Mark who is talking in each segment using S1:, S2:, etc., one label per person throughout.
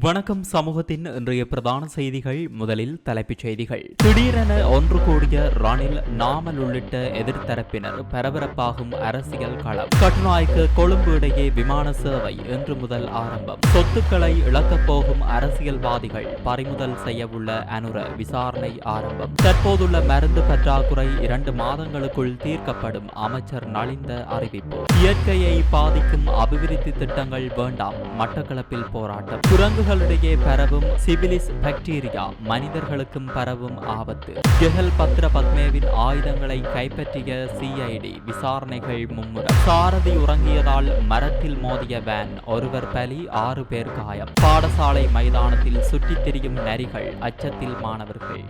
S1: வணக்கம் சமூகத்தின் இன்றைய பிரதான செய்திகள் முதலில் தலைப்புச் செய்திகள். திடீரென ஒன்று கூடிய ரணில் நாமல் உள்ளிட்ட எதிர்த்தரப்பினர் பரபரப்பாகும் அரசியல் களம். கட்டுநாய்க்கு கொழும்பு இடையே விமான சேவை இன்று முதல் ஆரம்பம். சொத்துக்களை இழக்கப் போகும் அரசியல்வாதிகள் பறிமுதல் செய்யவுள்ள அனுர விசாரணை ஆரம்பம். தற்போதுள்ள மருந்து பற்றாக்குறை இரண்டு மாதங்களுக்குள் தீர்க்கப்படும் அமைச்சர் நலிந்த அறிவிப்பு. இயற்கையை பாதிக்கும் அபிவிருத்தி திட்டங்கள் வேண்டாம் மட்டக்களப்பில் போராட்டம். குரங்கு குரங்குகளிடையே பரவும் சிபிலிஸ் பாக்டீரியா மனிதர்களுக்கும் பரவும் ஆபத்து ஜெஹல் பத்ர பத்மேவின் ஆயுதங்களை கைப்பற்றிய சிஐடி விசாரணைகள் மும்முரம் சாரதி உறங்கியதால் மரத்தில் மோதிய வேன் ஒருவர் பலி ஆறு பேர் காயம் பாடசாலை மைதானத்தில் சுற்றித் திரியும் நரிகள் அச்சத்தில் மாணவர்கள்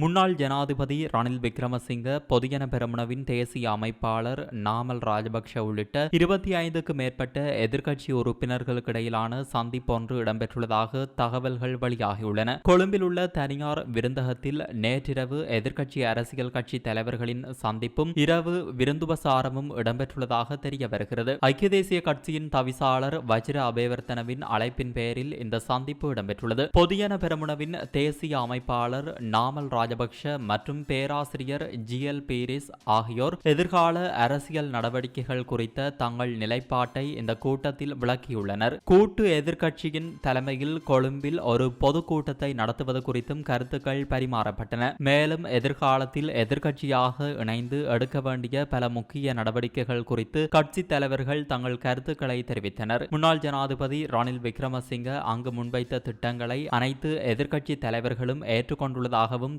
S1: முன்னாள் ஜனாதிபதி ரணில் விக்ரமசிங்க பொதுஜன பெருமனவின் தேசிய அமைப்பாளர் நாமல் ராஜபக்ஷ உள்ளிட்ட இருபத்தி ஐந்துக்கு மேற்பட்ட எதிர்க்கட்சி உறுப்பினர்களுக்கிடையிலான சந்திப்பொன்று இடம்பெற்றுள்ளதாக தகவல்கள் வெளியாகியுள்ளன. கொழும்பில் உள்ள தனியார் விருந்தகத்தில் நேற்றிரவு எதிர்க்கட்சி அரசியல் கட்சி தலைவர்களின் சந்திப்பும் இரவு விருந்துபசாரமும் இடம்பெற்றுள்ளதாக தெரிய வருகிறது ஐக்கிய தேசிய கட்சியின் தவிசாளர் வஜ்ர அபேவர்த்தனவின் அழைப்பின் பேரில் இந்த சந்திப்பு இடம்பெற்றுள்ளது. பொதுஜன பெருமுனவின் தேசிய அமைப்பாளர் நாமல் ராஜபக்ஷ மற்றும் பேராசிரியர் ஜி எல் பீரிஸ் ஆகியோர் எதிர்கால அரசியல் நடவடிக்கைகள் குறித்த தங்கள் நிலைப்பாட்டை இந்த கூட்டத்தில் விளக்கியுள்ளனர். கூட்டு எதிர்க்கட்சியின் தலைமையில் கொழும்பில் ஒரு பொதுக்கூட்டத்தை நடத்துவது குறித்தும் கருத்துக்கள் பரிமாறப்பட்டன. மேலும் எதிர்காலத்தில் எதிர்க்கட்சியாக இணைந்து எடுக்க வேண்டிய பல முக்கிய நடவடிக்கைகள் குறித்து கட்சி தலைவர்கள் தங்கள் கருத்துக்களை தெரிவித்தனர். முன்னாள் ஜனாதிபதி ரணில் விக்ரமசிங்க அங்கு முன்வைத்த திட்டங்களை அனைத்து எதிர்க்கட்சி தலைவர்களும் ஏற்றுக்கொண்டுள்ளதாகவும்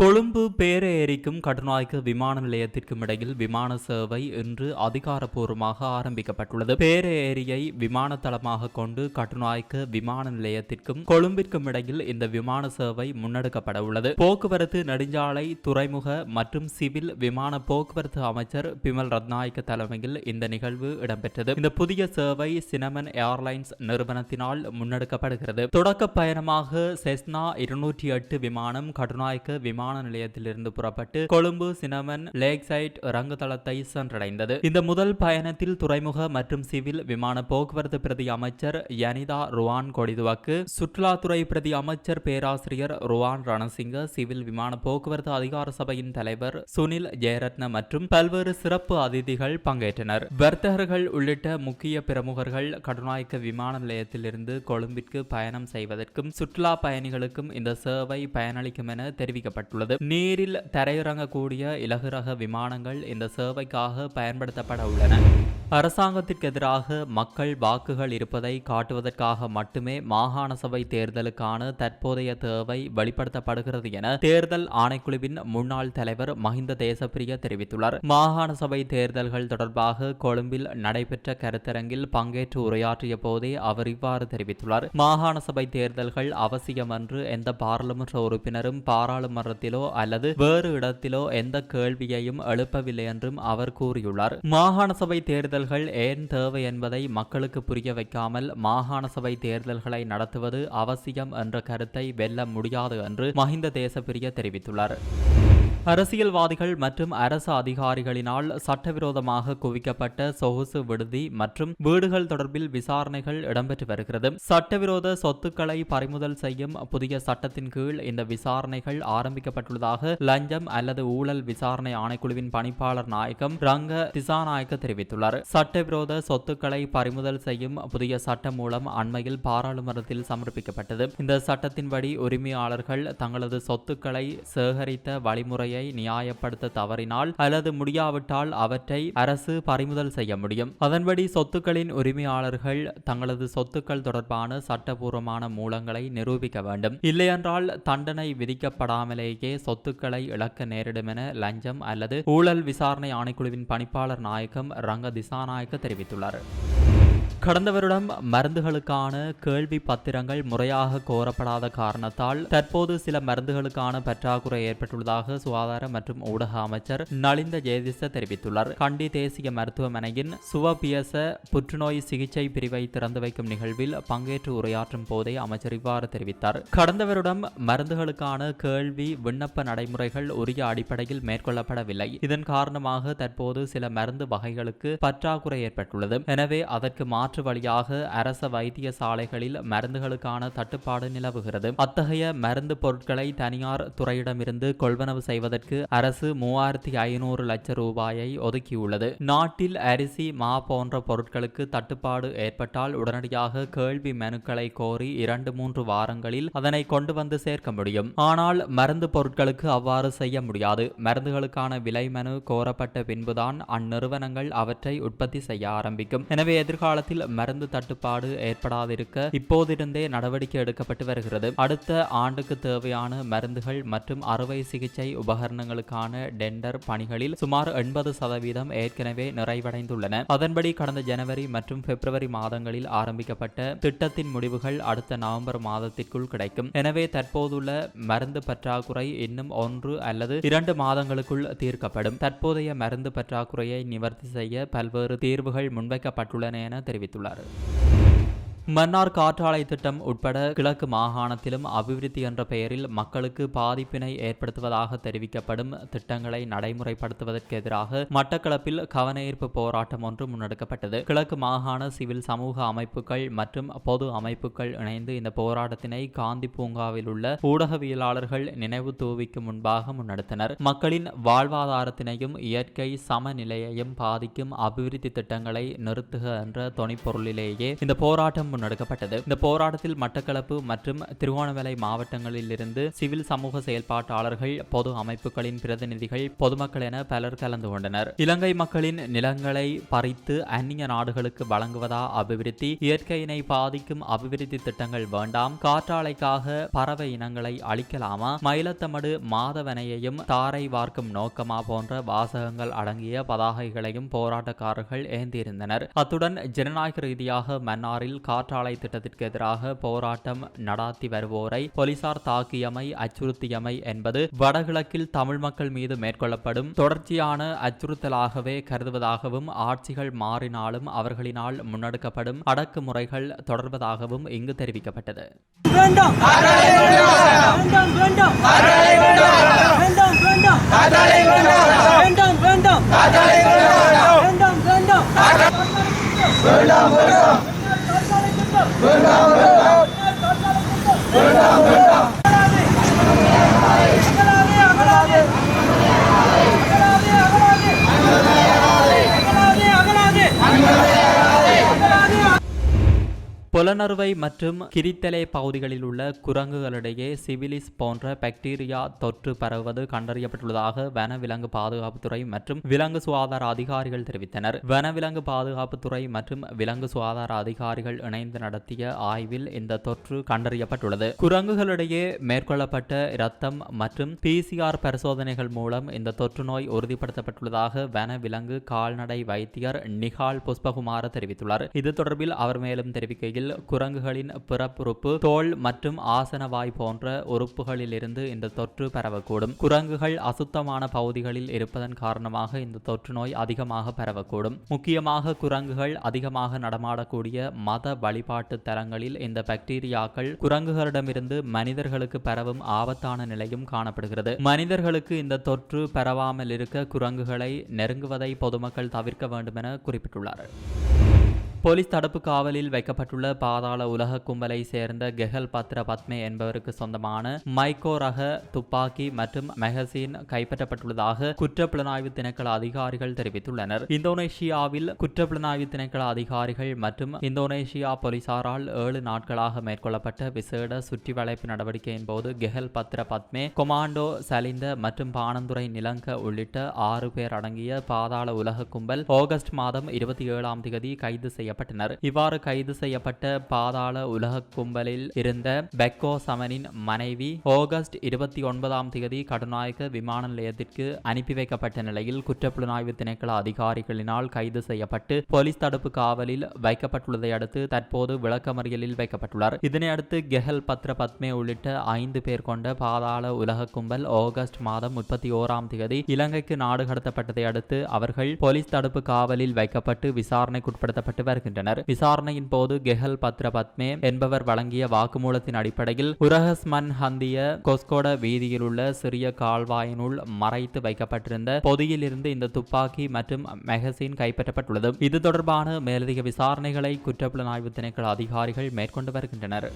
S1: கொழும்பு பேரேரிக்கும் கட்டுநாய்க்கு விமான நிலையத்திற்கும் இடையில் விமான சேவை இன்று அதிகாரப்பூர்வமாக ஆரம்பிக்கப்பட்டுள்ளது. பேரேரியை விமான தளமாக கொண்டு கட்டுநாய்க்கு விமான நிலையத்திற்கும் கொழும்பிற்கும் இடையில் இந்த விமான சேவை முன்னெடுக்கப்பட உள்ளது. போக்குவரத்து நெடுஞ்சாலை துறைமுக மற்றும் சிவில் விமான போக்குவரத்து அமைச்சர் பிமல் ரத்நாயக்க தலைமையில் இந்த நிகழ்வு இடம்பெற்றது. இந்த புதிய சேவை சினமன் ஏர்லைன்ஸ் நிறுவனத்தினால் முன்னெடுக்கப்படுகிறது. தொடக்க பயணமாக செஸ்னா இருநூற்றி எட்டு விமானம் கட்டுநாய்க்கு விமான விமான நிலையத்திலிருந்து புறப்பட்டு கொழும்பு சினமன் லேக் சைட் ரங்குதளத்தை சென்றடைந்தது. இந்த முதல் பயணத்தில் துறைமுக மற்றும் சிவில் விமான போக்குவரத்து பிரதி அமைச்சர் யனிதா ருவான் கொடிதுவக்கு சுற்றுலாத்துறை பிரதி அமைச்சர் பேராசிரியர் ருவான் ரணசிங்க சிவில் விமான போக்குவரத்து அதிகார சபையின் தலைவர் சுனில் ஜெயரத்ன மற்றும் பல்வேறு சிறப்பு அதிதிகள் பங்கேற்றனர். வர்த்தகர்கள் உள்ளிட்ட முக்கிய பிரமுகர்கள் கடுநாயக்க விமான நிலையத்திலிருந்து கொழும்பிற்கு பயணம் செய்வதற்கும் சுற்றுலா பயணிகளுக்கும் இந்த சேவை பயனளிக்கும் என தெரிவிக்கப்பட்டுள்ளது. நீரில் தரையிறங்கக்கூடிய இலகு ரக விமானங்கள் இந்த சேவைக்காக பயன்படுத்தப்பட உள்ளன. அரசாங்கத்திற்கு எதிராக மக்கள் வாக்குகள் இருப்பதை காட்டுவதற்காக மட்டுமே மாகாண சபை தேர்தலுக்கான தற்போதைய தேவை வெளிப்படுத்தப்படுகிறது என தேர்தல் ஆணைக்குழுவின் முன்னாள் தலைவர் மஹிந்த தேசப்பிரிய தெரிவித்துள்ளார். மாகாண சபை தேர்தல்கள் தொடர்பாக கொழும்பில் நடைபெற்ற கருத்தரங்கில் பங்கேற்று உரையாற்றிய போதே அவர் இவ்வாறு தெரிவித்துள்ளார். மாகாண சபை தேர்தல்கள் அவசியம் என்று எந்த பாராளுமன்ற உறுப்பினரும் பாராளுமன்றத்திலோ அல்லது வேறு இடத்திலோ எந்த கேள்வியையும் எழுப்பவில்லை என்றும் அவர் கூறியுள்ளார். மாகாண சபை தேர்தல் தேர்தல்கள் ஏன் தேவை என்பதை மக்களுக்கு புரிய வைக்காமல் மாகாண சபை தேர்தல்களை நடத்துவது அவசியம் என்ற கருத்தை வெல்ல முடியாது என்று மஹிந்த தேசப்பிரிய தெரிவித்துள்ளார். அரசியல்வாதிகள் மற்றும் அரசு அதிகாரிகளினால் சட்டவிரோதமாக குவிக்கப்பட்ட சொகுசு விடுதி மற்றும் வீடுகள் தொடர்பில் விசாரணைகள் இடம்பெற்று வருகிறது. சட்டவிரோத சொத்துக்களை பறிமுதல் செய்யும் புதிய சட்டத்தின் கீழ் இந்த விசாரணைகள் ஆரம்பிக்கப்பட்டுள்ளதாக லஞ்சம் அல்லது ஊழல் விசாரணை ஆணைக்குழுவின் பணிப்பாளர் நாயகம் ரங்க திசாநாயக்க தெரிவித்துள்ளார். சட்டவிரோத சொத்துக்களை பறிமுதல் செய்யும் புதிய சட்டம் மூலம் அண்மையில் பாராளுமன்றத்தில் சமர்ப்பிக்கப்பட்டது. இந்த சட்டத்தின்படி உரிமையாளர்கள் தங்களது சொத்துக்களை சேகரித்த வழிமுறையை பற்றாக்குறையை நியாயப்படுத்த தவறினால் அல்லது முடியாவிட்டால் அவற்றை அரசு பறிமுதல் செய்ய முடியும். அதன்படி சொத்துக்களின் உரிமையாளர்கள் தங்களது சொத்துக்கள் தொடர்பான சட்டபூர்வமான மூலங்களை நிரூபிக்க வேண்டும். இல்லையென்றால் தண்டனை விதிக்கப்படாமலேயே சொத்துக்களை இழக்க நேரிடும் என லஞ்சம் அல்லது ஊழல் விசாரணை ஆணைக்குழுவின் பணிப்பாளர் நாயகம் ரங்க திசாநாயக்க தெரிவித்துள்ளார். கடந்த வருடம் மருந்துகளுக்கான கேள்வி பத்திரங்கள் முறையாக கோரப்படாத காரணத்தால் தற்போது சில மருந்துகளுக்கான பற்றாக்குறை ஏற்பட்டுள்ளதாக சுகாதார மற்றும் ஊடக அமைச்சர் நலிந்த ஜெயதிச தெரிவித்துள்ளார். கண்டி தேசிய மருத்துவமனையின் சுவபியச புற்றுநோய் சிகிச்சை பிரிவை திறந்து வைக்கும் நிகழ்வில் பங்கேற்று உரையாற்றும் போதே அமைச்சர் இவ்வாறு தெரிவித்தார். கடந்த வருடம் மருந்துகளுக்கான கேள்வி விண்ணப்ப நடைமுறைகள் உரிய அடிப்படையில் மேற்கொள்ளப்படவில்லை. இதன் காரணமாக தற்போது சில மருந்து வகைகளுக்கு பற்றாக்குறை ஏற்பட்டுள்ளது. எனவே அதற்கு மாற்று வழியாக அரச வைத்தியசாலைகளில் மருந்துகளுக்கான தட்டுப்பாடு நிலவுகிறது. அத்தகைய மருந்து பொருட்களை தனியார் துறையிடமிருந்து கொள்வனவு செய்வதற்கு அரசு மூவாயிரத்தி ஐநூறு லட்சம் ரூபாயை ஒதுக்கியுள்ளது. நாட்டில் அரிசி மா போன்ற பொருட்களுக்கு தட்டுப்பாடு ஏற்பட்டால் உடனடியாக கேள்வி மனுக்களை கோரி இரண்டு மூன்று வாரங்களில் அதனை கொண்டு வந்து சேர்க்க முடியும். ஆனால் மருந்து பொருட்களுக்கு அவ்வாறு செய்ய முடியாது. மருந்துகளுக்கான விலை மனு கோரப்பட்ட பின்புதான் அந்நிறுவனங்கள் அவற்றை உற்பத்தி செய்ய ஆரம்பிக்கும். எனவே எதிர்காலத்தில் மருந்து தட்டுப்பாடு ஏற்படாதிருக்க இப்போதிருந்தே நடவடிக்கை எடுக்கப்பட்டு வருகிறது. அடுத்த ஆண்டுக்கு தேவையான மருந்துகள் மற்றும் அறுவை சிகிச்சை உபகரணங்களுக்கான டெண்டர் பணிகளில் சுமார் எண்பது சதவீதம் ஏற்கனவே நிறைவடைந்துள்ளன. அதன்படி கடந்த ஜனவரி மற்றும் பிப்ரவரி மாதங்களில் ஆரம்பிக்கப்பட்ட திட்டத்தின் முடிவுகள் அடுத்த நவம்பர் மாதத்திற்குள் கிடைக்கும். எனவே தற்போதுள்ள மருந்து பற்றாக்குறை இன்னும் ஒன்று அல்லது இரண்டு மாதங்களுக்குள் தீர்க்கப்படும். தற்போதைய மருந்து பற்றாக்குறையை நிவர்த்தி செய்ய பல்வேறு தீர்வுகள் முன்வைக்கப்பட்டுள்ளன என தெரிவித்தார் capitular மன்னார் காற்றாலை திட்டம் உட்பட கிழக்கு மாகாணத்திலும் அபிவிருத்தி என்ற பெயரில் மக்களுக்கு பாதிப்பினை ஏற்படுத்துவதாக தெரிவிக்கப்படும் திட்டங்களை நடைமுறைப்படுத்துவதற்கு எதிராக மட்டக்களப்பில் கவனஈர்ப்பு போராட்டம் ஒன்று முன்னெடுக்கப்பட்டது. கிழக்கு மாகாண சிவில் சமூக அமைப்புகள் மற்றும் பொது அமைப்புகள் இணைந்து இந்த போராட்டத்தினை காந்தி பூங்காவில் உள்ள ஊடகவியலாளர்கள் நினைவு தூவிக்கு முன்பாக முன்னெடுத்தனர். மக்களின் வாழ்வாதாரத்தினையும் இயற்கை சமநிலையையும் பாதிக்கும் அபிவிருத்தி திட்டங்களை நிறுத்துக என்ற தொனிப்பொருளிலேயே இந்த போராட்டம் முன்னெடுக்கப்பட்டது இந்த போராட்டத்தில் மட்டக்களப்பு மற்றும் திருகோணமலை மாவட்டங்களில் இருந்து சிவில் சமூக செயல்பாட்டாளர்கள் பொது அமைப்புகளின் பிரதிநிதிகள் பொதுமக்கள் என பலர் கலந்து கொண்டனர். இலங்கை மக்களின் நிலங்களை பறித்து அந்நிய நாடுகளுக்கு வழங்குவதா அபிவிருத்தி இயற்கையினை பாதிக்கும் அபிவிருத்தி திட்டங்கள் வேண்டாம் காற்றாலைக்காக பறவை இனங்களை அழிக்கலாமா மயிலத்தமடு மாதவனையையும் தாரை வார்க்கும் நோக்கமா போன்ற வாசகங்கள் அடங்கிய பதாகைகளையும் போராட்டக்காரர்கள் ஏந்தியிருந்தனர். அத்துடன் ஜனநாயக ரீதியாக மன்னாரில் காற்று காற்றாலை திட்டத்திற்கு எதிராக போராட்டம் நடாத்தி வருவோரை போலீசார் தாக்கியமை அச்சுறுத்தியமை என்பது வடகிழக்கில் தமிழ் மக்கள் மீது மேற்கொள்ளப்படும் தொடர்ச்சியான அச்சுறுத்தலாகவே கருதுவதாகவும் ஆட்சிகள் மாறினாலும் அவர்களினால் முன்னெடுக்கப்படும் அடக்குமுறைகள் தொடர்வதாகவும் இங்கு தெரிவிக்கப்பட்டது.
S2: வேண்டாம் வேண்டாம். Verdade.
S1: புலனறுவை மற்றும் கிரித்தலை பகுதிகளில் உள்ள குரங்குகளிடையே சிவிலிஸ் போன்ற பாக்டீரியா தொற்று பரவுவது கண்டறியப்பட்டுள்ளதாக வனவிலங்கு பாதுகாப்புத்துறை மற்றும் விலங்கு சுகாதார அதிகாரிகள் தெரிவித்தனர். வனவிலங்கு பாதுகாப்புத்துறை மற்றும் விலங்கு சுகாதார அதிகாரிகள் இணைந்து நடத்திய ஆய்வில் இந்த தொற்று கண்டறியப்பட்டுள்ளது. குரங்குகளிடையே மேற்கொள்ளப்பட்ட இரத்தம் மற்றும் பிசிஆர் பரிசோதனைகள் மூலம் இந்த தொற்று நோய் உறுதிப்படுத்தப்பட்டுள்ளதாக வனவிலங்கு கால்நடை வைத்தியர் நிகால் புஷ்பகுமார தெரிவித்துள்ளார். இது தொடர்பில் அவர் மேலும் தெரிவிக்கையில் குரங்குகளின் பிறப்புறுப்பு தோல் மற்றும் ஆசனவாய் போன்ற உறுப்புகளிலிருந்து இந்த தொற்று பரவக்கூடும். குரங்குகள் அசுத்தமான பகுதிகளில் இருப்பதன் காரணமாக இந்த தொற்று நோய் அதிகமாக பரவக்கூடும். முக்கியமாக குரங்குகள் அதிகமாக நடமாடக்கூடிய மத வழிபாட்டு தலங்களில் இந்த பாக்டீரியாக்கள் குரங்குகளிடமிருந்து மனிதர்களுக்கு பரவும் ஆபத்தான நிலையும் காணப்படுகிறது. மனிதர்களுக்கு இந்த தொற்று பரவாமல் இருக்க குரங்குகளை நெருங்குவதை பொதுமக்கள் தவிர்க்க வேண்டும் என குறிப்பிட்டுள்ளார் போலீஸ் தடுப்பு காவலில் வைக்கப்பட்டுள்ள பாதாள உலக கும்பலை சேர்ந்த கெஹல் பத்ர பத்மே என்பவருக்கு சொந்தமான மைக்கோ ரக துப்பாக்கி மற்றும் மெகசின் கைப்பற்றப்பட்டுள்ளதாக குற்றப்புலனாய்வு திணைக்கள அதிகாரிகள் தெரிவித்துள்ளனர். இந்தோனேஷியாவில் குற்றப்புலனாய்வு திணைக்கள அதிகாரிகள் மற்றும் இந்தோனேஷியா போலீசாரால் ஏழு நாட்களாக மேற்கொள்ளப்பட்ட விசேட சுற்றி வளைப்பு நடவடிக்கையின் போது கெஹல் பத்ர பத்மே கொமாண்டோ சலிந்த மற்றும் பானந்துரை நிலங்க உள்ளிட்ட ஆறு பேர் அடங்கிய பாதாள உலக கும்பல் ஆகஸ்ட் மாதம் இருபத்தி ஏழாம் தேதி கைது செய்யப்பட்டனர் இவ்வாறு கைது செய்யப்பட்ட பாதாள உலக கும்பலில் இருந்த பெக்கோ சமனின் மனைவி ஆகஸ்ட் இருபத்தி ஒன்பதாம் தேதி கடுநாயக விமான நிலையத்திற்கு அனுப்பி வைக்கப்பட்ட நிலையில் குற்றப்புலனாய்வு திணைக்கள அதிகாரிகளினால் கைது செய்யப்பட்டு போலீஸ் தடுப்பு காவலில் வைக்கப்பட்டுள்ளதை அடுத்து தற்போது விளக்கமறியலில் வைக்கப்பட்டுள்ளார். இதனையடுத்து கெஹல் பத்ர பத்மே உள்ளிட்ட ஐந்து பேர் கொண்ட பாதாள உலக கும்பல் ஆகஸ்ட் மாதம் முப்பத்தி ஓராம் தேதி இலங்கைக்கு நாடு கடத்தப்பட்டதை அடுத்து அவர்கள் போலீஸ் தடுப்பு காவலில் வைக்கப்பட்டு விசாரணைக்குட்படுத்தப்பட்டு வருகின்றனர். விசாரணையின் போது கெஹல் பத்ர பத்மே என்பவர் வழங்கிய வாக்குமூலத்தின் அடிப்படையில் உரஹஸ்மன் ஹந்திய கொஸ்கோட வீதியில் உள்ள சிறிய கால்வாயினுள் மறைத்து வைக்கப்பட்டிருந்த பொதியிலிருந்து இந்த துப்பாக்கி மற்றும் மெகசின் கைப்பற்றப்பட்டுள்ளது. இது தொடர்பான மேலதிக விசாரணைகளை குற்றப்புலனாய்வு திணைக்கள அதிகாரிகள் மேற்கொண்டு வருகின்றனர்.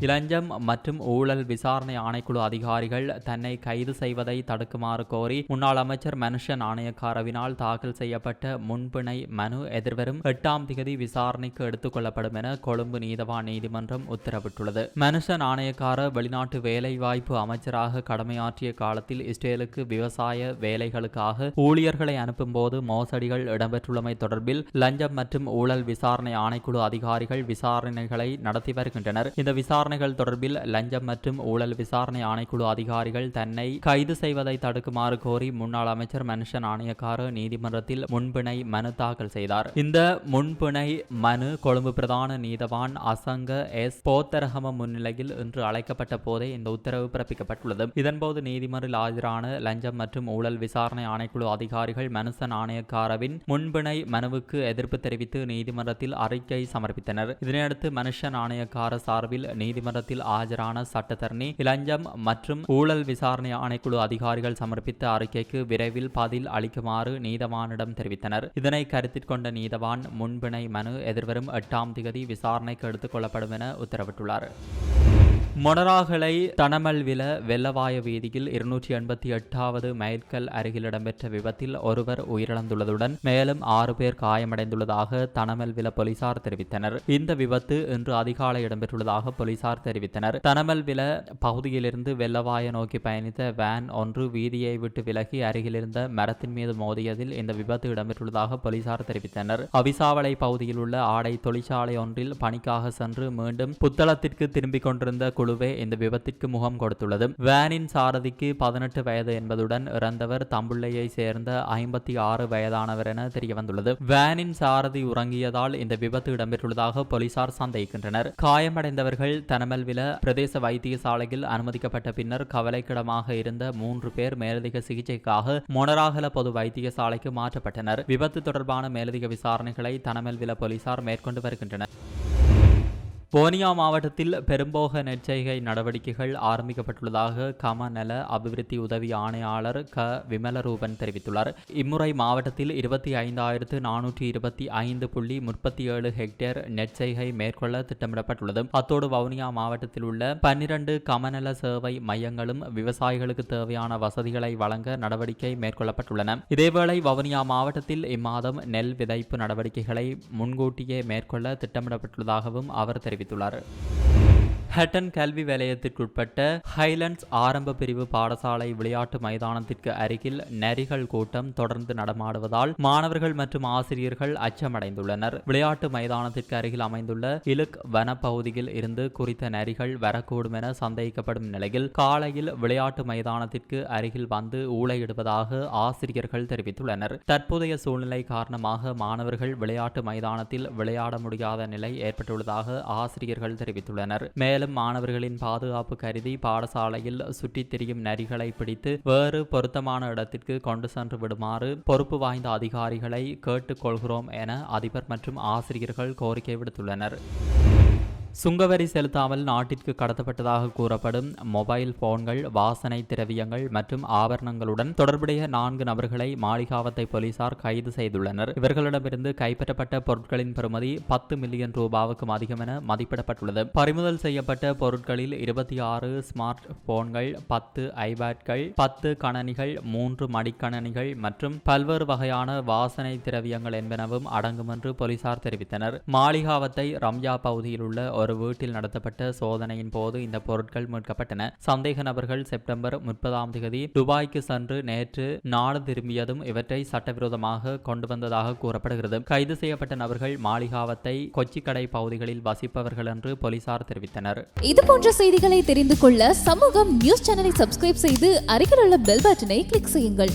S1: இளஞ்சம் மற்றும் ஊழல் விசாரணை ஆணைக்குழு அதிகாரிகள் தன்னை கைது செய்வதை தடுக்குமாறு கோரி முன்னாள் அமைச்சர் மனுஷன் ஆணையக்காரவினால் தாக்கல் செய்யப்பட்ட முன்பிணை மனு எதிர்வரும் எட்டாம் திகதி விசாரணைக்கு எடுத்துக் கொள்ளப்படும் என கொழும்பு நீதவான் நீதிமன்றம் உத்தரவிட்டுள்ளது. மனுஷன் ஆணையக்கார வெளிநாட்டு வேலைவாய்ப்பு அமைச்சராக கடமையாற்றிய காலத்தில் இஸ்ரேலுக்கு விவசாய வேலைகளுக்காக ஊழியர்களை அனுப்பும்போது மோசடிகள் இடம்பெற்றுள்ளமை தொடர்பில் லஞ்சம் மற்றும் ஊழல் விசாரணை ஆணைக்குழு அதிகாரிகள் விசாரணைகளை நடத்தி வருகின்றனர். இந்த விசாரணை விசாரணைகள் தொடர்பில் லஞ்சம் மற்றும் ஊழல் விசாரணை ஆணைக்குழு அதிகாரிகள் தன்னை கைது செய்வதை தடுக்குமாறு கோரி முன்னாள் அமைச்சர் மனுஷன் ஆணையக்கார நீதிமன்றத்தில் முன்பிணை மனு தாக்கல் செய்தார். இந்த முன்பிணை மனு கொழும்பு பிரதான நீதவான் அசங்க எஸ். போத்தரகம முன்னிலையில் இன்று அழைக்கப்பட்ட போதே இந்த உத்தரவு பிறப்பிக்கப்பட்டுள்ளது. இதன்போது நீதிமன்றில் ஆஜரான லஞ்சம் மற்றும் ஊழல் விசாரணை ஆணைக்குழு அதிகாரிகள் மனுஷன் ஆணையக்காரவின் முன்பிணை மனுவுக்கு எதிர்ப்பு தெரிவித்து நீதிமன்றத்தில் அறிக்கை சமர்ப்பித்தனர். இதனையடுத்து மனுஷன் ஆணையக்கார சார்பில் நீதிமன்றத்தில் ஆஜரான சட்டத்தரணி இளஞ்சம் மற்றும் ஊழல் விசாரணை ஆணைக்குழு அதிகாரிகள் சமர்ப்பித்த அறிக்கைக்கு விரைவில் பதில் அளிக்குமாறு நீதவானிடம் தெரிவித்தனர். இதனை கருத்தில் கொண்ட நீதவான் முன்பிணை மனு எதிர்வரும் எட்டாம் திகதி விசாரணைக்கு எடுத்துக் கொள்ளப்படும் என உத்தரவிட்டுள்ளார். மொனராகலை தனமல்வில வெள்ளவாய வீதியில் இருநூற்றி எண்பத்தி எட்டாவது மைல்கல் அருகில் இடம்பெற்ற விபத்தில் ஒருவர் உயிரிழந்துள்ளதுடன் மேலும் ஆறு பேர் காயமடைந்துள்ளதாக தனமல்வில போலீசார் தெரிவித்தனர். இந்த விபத்து இன்று அதிகாலை இடம்பெற்றுள்ளதாக போலீசார் தெரிவித்தனர். தனமல்வில பகுதியிலிருந்து வெள்ளவாய நோக்கி பயணித்த வேன் ஒன்று வீதியை விட்டு விலகி அருகிலிருந்த மரத்தின் மீது மோதியதில் இந்த விபத்து இடம்பெற்றுள்ளதாக போலீசார் தெரிவித்தனர். அவிசாவளை பகுதியில் உள்ள ஆடை தொழிற்சாலை ஒன்றில் பணிக்காக சென்று மீண்டும் புத்தளத்திற்கு திரும்பிக் கொண்டிருந்த குழுவே இந்த விபத்திற்கு முகம் கொடுத்துள்ளது. வேனின் சாரதிக்கு பதினெட்டு வயது என்பதுடன் இறந்தவர் தம்புள்ளையை சேர்ந்த ஐம்பத்தி ஆறு வயதானவர் என தெரியவந்துள்ளது. வேனின் சாரதி உறங்கியதால் இந்த விபத்து இடம்பெற்றுள்ளதாக போலீசார் சந்தேகிக்கின்றனர். காயமடைந்தவர்கள் தனமல்வில பிரதேச வைத்தியசாலையில் அனுமதிக்கப்பட்ட பின்னர் கவலைக்கிடமாக இருந்த மூன்று பேர் மேலதிக சிகிச்சைக்காக மொனராகல பொது வைத்தியசாலைக்கு மாற்றப்பட்டனர். விபத்து தொடர்பான மேலதிக விசாரணைகளை தனமல்வில போலீசார் மேற்கொண்டு வருகின்றனர். போனியா மாவட்டத்தில் பெரும்போக நெற்செய்கை நடவடிக்கைகள் ஆரம்பிக்கப்பட்டுள்ளதாக கமநல அபிவிருத்தி உதவி ஆணையாளர் க. விமலரூபன் தெரிவித்துள்ளார். இம்முறை மாவட்டத்தில் இருபத்தி ஐந்தாயிரத்து நானூற்றி இருபத்தி ஐந்து புள்ளி முப்பத்தி ஏழு ஹெக்டேர் நெற்செய்கை மேற்கொள்ள திட்டமிடப்பட்டுள்ளது. அத்தோடு வவுனியா மாவட்டத்தில் உள்ள பன்னிரண்டு கமநல சேவை மையங்களும் விவசாயிகளுக்கு தேவையான வசதிகளை வழங்க நடவடிக்கை மேற்கொள்ளப்பட்டுள்ளன. இதேவேளை வவுனியா மாவட்டத்தில் இம்மாதம் நெல் விதைப்பு நடவடிக்கைகளை முன்கூட்டியே மேற்கொள்ள திட்டமிடப்பட்டுள்ளதாகவும் அவர் தெரிவித்தார் தெரிவித்துள்ளார் ஹட்டன் கல்வி வலயத்திற்குட்பட்ட ஹைலண்ட்ஸ் ஆரம்ப பிரிவு பாடசாலை விளையாட்டு மைதானத்திற்கு அருகில் நரிகள் கூட்டம் தொடர்ந்து நடமாடுவதால் மாணவர்கள் மற்றும் ஆசிரியர்கள் அச்சமடைந்துள்ளனர். விளையாட்டு மைதானத்திற்கு அருகில் அமைந்துள்ள இலுக் வனப்பகுதியில் இருந்து குறித்த நரிகள் வரக்கூடும் என சந்தேகிக்கப்படும் நிலையில் காலையில் விளையாட்டு மைதானத்திற்கு அருகில் வந்து ஊழையிடுவதாக ஆசிரியர்கள் தெரிவித்துள்ளனர். தற்போதைய சூழ்நிலை காரணமாக மாணவர்கள் விளையாட்டு மைதானத்தில் விளையாட முடியாத நிலை ஏற்பட்டுள்ளதாக ஆசிரியர்கள் தெரிவித்துள்ளனர். மேலும் மாணவர்களின் பாதுகாப்பு கருதி பாடசாலையில் சுற்றித் திரியும் நரிகளை பிடித்து வேறு பொருத்தமான இடத்திற்கு கொண்டு சென்று விடுமாறு பொறுப்பு வாய்ந்த அதிகாரிகளை கேட்டுக்கொள்கிறோம் என அதிபர் மற்றும் ஆசிரியர்கள் கோரிக்கை விடுத்துள்ளனர். சுங்கவரி செலுத்தாமல் நாட்டிற்கு கடத்தப்பட்டதாக கூறப்படும் மொபைல் போன்கள் வாசனை திரவியங்கள் மற்றும் ஆபரணங்களுடன் தொடர்புடைய நான்கு நபர்களை மாளிகாவத்தை போலீசார் கைது செய்துள்ளனர். இவர்களிடமிருந்து கைப்பற்றப்பட்ட பொருட்களின் பெறுமதி பத்து மில்லியன் ரூபாவுக்கும் அதிகம் என மதிப்பிடப்பட்டுள்ளது. பறிமுதல் செய்யப்பட்ட பொருட்களில் இருபத்தி ஆறு ஸ்மார்ட் போன்கள் பத்து ஐபேட்கள் பத்து கணனிகள் மூன்று மடிக்கணனிகள் மற்றும் பல்வேறு வகையான வாசனை திரவியங்கள் என்பனவும் அடங்கும் என்று போலீசார் தெரிவித்தனர். மாளிகாவத்தை ரம்யா பகுதியில் உள்ள ஒரு வீட்டில் நடத்தப்பட்ட சோதனையின் போது இந்த பொருட்கள் மீட்கப்பட்டன. சந்தேக நபர்கள் செப்டம்பர் முப்பதாம் தேதி துபாய்க்கு சென்று நேற்று நாடு திரும்பியதும் இவற்றை சட்டவிரோதமாக கொண்டு வந்ததாக கூறப்படுகிறது. கைது செய்யப்பட்ட நபர்கள் மாளிகாவத்தை கொச்சிக்கடை பகுதிகளில் வசிப்பவர்கள் என்று போலீசார் தெரிவித்தனர்.
S3: இது போன்ற செய்திகளை தெரிந்து கொள்ள சமூகம் நியூஸ் சேனலை சப்ஸ்கிரைப் செய்து அருகில் உள்ள பெல் பட்டனை கிளிக் செய்யுங்கள்.